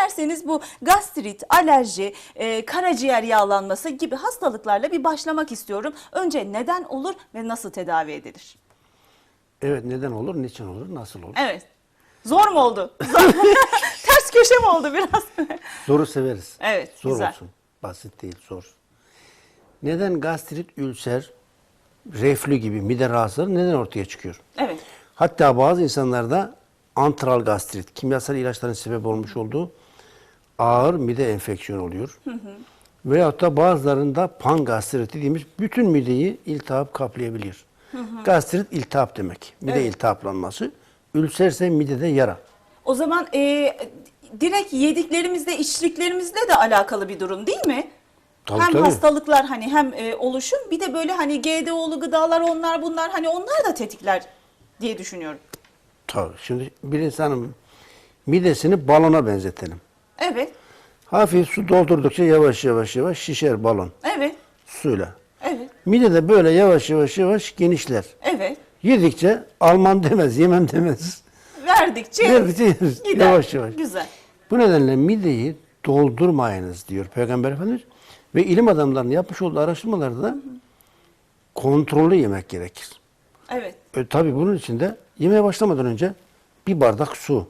İsterseniz bu gastrit, alerji, e, karaciğer yağlanması gibi hastalıklarla bir başlamak istiyorum. Önce neden olur ve nasıl tedavi edilir? Evet neden olur, niçin olur, nasıl olur? Evet. Zor mu oldu? Zor. Ters köşe mi oldu biraz? Zoru severiz. Evet, Zor güzel. olsun. Basit değil, zor. Neden gastrit, ülser, reflü gibi mide rahatsızlığı neden ortaya çıkıyor? evet. Hatta bazı insanlarda antral gastrit, kimyasal ilaçların sebep olmuş olduğu ağır mide enfeksiyonu oluyor. Veyahut da bazılarında pangastrit dediğimiz bütün mideyi iltihap kaplayabilir. Gastrit iltihap demek. Mide Evet. iltihaplanması. Ülserse midede yara. O zaman e, direkt yediklerimizle, içtiklerimizle de alakalı bir durum değil mi? Tabii, hem tabii. hastalıklar hani hem e, oluşum bir de böyle hani GDO'lu gıdalar onlar bunlar hani onlar da tetikler diye düşünüyorum. Tabii. Şimdi bir insanın midesini balona benzetelim. Evet, Hafif su doldurdukça yavaş yavaş yavaş şişer balon evet, suyla. evet, Mide de böyle yavaş yavaş yavaş genişler. evet. Yedikçe almam demez, yemem demez. Verdikçe Verdikçe yeriz. gider. Yavaş yavaş. Güzel. Bu nedenle mideyi doldurmayınız diyor Peygamber Efendimiz. Ve ilim adamlarının yapmış olduğu araştırmalarda da kontrollü yemek gerekir. Evet, E, tabii bunun için de yemeğe başlamadan önce bir bardak su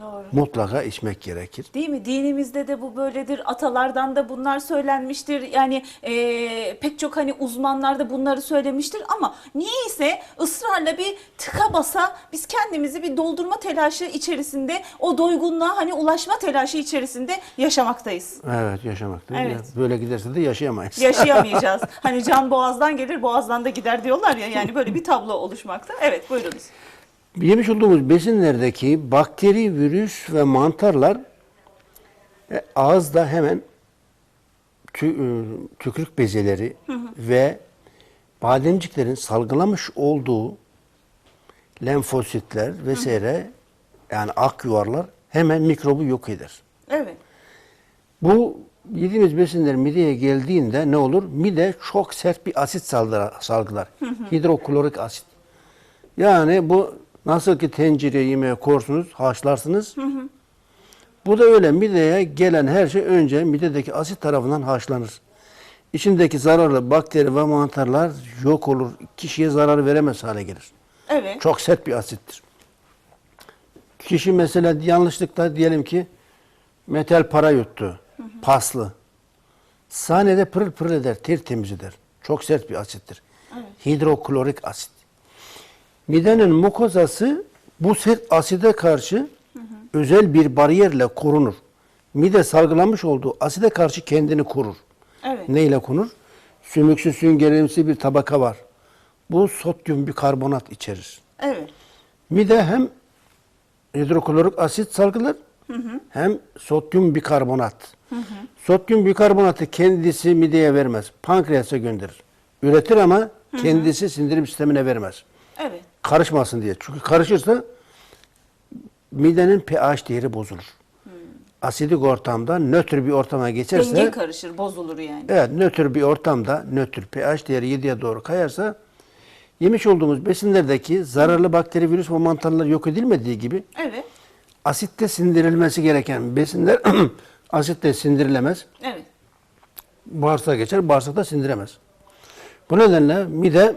doğru. mutlaka içmek gerekir. Değil mi? Dinimizde de bu böyledir. Atalardan da bunlar söylenmiştir. Yani e, pek çok hani uzmanlar da bunları söylemiştir. Ama niyeyse ısrarla bir tıka basa biz kendimizi bir doldurma telaşı içerisinde o doygunluğa hani ulaşma telaşı içerisinde yaşamaktayız. Evet yaşamak değil mi? Evet. Böyle giderse de yaşayamayız. Yaşayamayacağız. hani can boğazdan gelir boğazdan da gider diyorlar ya. Yani böyle bir tablo oluşmakta. Evet buyurunuz. Yemiş olduğumuz besinlerdeki bakteri, virüs ve mantarlar e, ağızda hemen tü, e, tükürük bezeleri ve bademciklerin salgılamış olduğu lenfositler vesaire yani ak yuvarlar hemen mikrobu yok eder. Evet. Bu yediğimiz besinler mideye geldiğinde ne olur? Mide çok sert bir asit salgılar. salgılar. Hidroklorik asit. Yani bu nasıl ki tencereye yemeğe korsunuz, haşlarsınız. Bu da öyle mideye gelen her şey önce midedeki asit tarafından haşlanır. İçindeki zararlı bakteri ve mantarlar yok olur. Kişiye zarar veremez hale gelir. Evet. Çok sert bir asittir. Kişi mesela yanlışlıkla diyelim ki metal para yuttu. Paslı. Sahnede pırıl pırıl eder, tertemiz eder. Çok sert bir asittir. Hidroklorik asit. Midenin mukozası bu sert aside karşı özel bir bariyerle korunur. Mide salgılamış olduğu aside karşı kendini korur. Evet. Neyle korunur? Sümüksü süngerimsi bir tabaka var. Bu sodyum bikarbonat içerir. Evet. Mide hem hidroklorik asit salgılar hem sodyum bikarbonat. Sodyum bikarbonatı kendisi mideye vermez. Pankreasa gönderir. Üretir ama kendisi sindirim sistemine vermez. Evet. Karışmasın diye. Çünkü karışırsa midenin pH değeri bozulur. Asidik ortamda nötr bir ortama geçerse Denge karışır, bozulur yani. Evet, nötr bir ortamda, nötr pH değeri 7'ye doğru kayarsa yemiş olduğumuz besinlerdeki zararlı bakteri, virüs ve mantarlar yok edilmediği gibi Evet. asitte sindirilmesi gereken besinler asitte sindirilemez. Evet. Bağırsağa geçer, bağırsak da sindiremez. Bu nedenle mide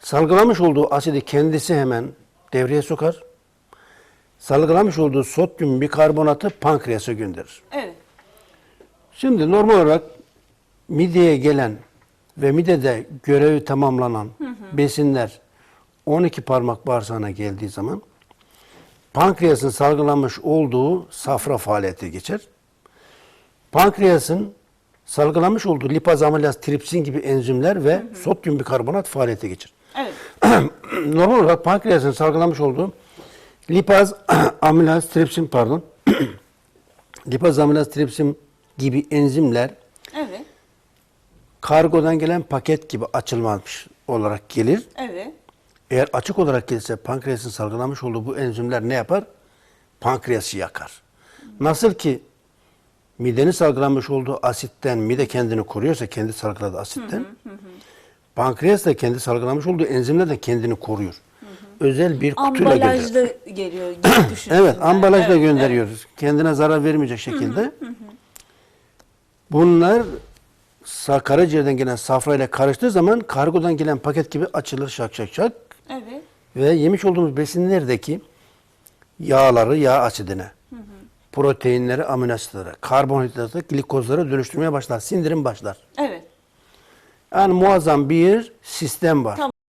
salgılamış olduğu asidi kendisi hemen devreye sokar. Salgılamış olduğu sodyum bikarbonatı pankreasa gönderir. Evet. Şimdi normal olarak mideye gelen ve midede görevi tamamlanan besinler 12 parmak bağırsağına geldiği zaman pankreasın salgılamış olduğu safra faaliyete geçer. Pankreasın salgılamış olduğu lipaz amilaz tripsin gibi enzimler ve sodyum bikarbonat faaliyete geçer. Normal olarak pankreasın salgılamış olduğu lipaz amilaz tripsin pardon lipaz amilaz tripsin gibi enzimler Evet. kargodan gelen paket gibi açılmamış olarak gelir. Evet. Eğer açık olarak gelirse pankreasın salgılamış olduğu bu enzimler ne yapar? Pankreası yakar. Nasıl ki midenin salgılamış olduğu asitten mide kendini koruyorsa kendi salgıladığı asitten pankreas da kendi salgılamış olduğu enzimler de kendini koruyor. özel bir kutuyla. Ambalajlı geliyor. Evet, ambalajla Evet, gönderiyoruz. Kendine zarar vermeyecek şekilde. Bunlar sa- karaciğerden gelen safrayla karıştığı zaman kargodan gelen paket gibi açılır şak şak şak. Evet. evet. Ve yemiş olduğumuz besinlerdeki yağları yağ asidine, proteinleri amino asitlere, karbonhidratları glikozlara dönüştürmeye başlar. Sindirim başlar. Evet. Yani muazzam bir sistem var. Tamam.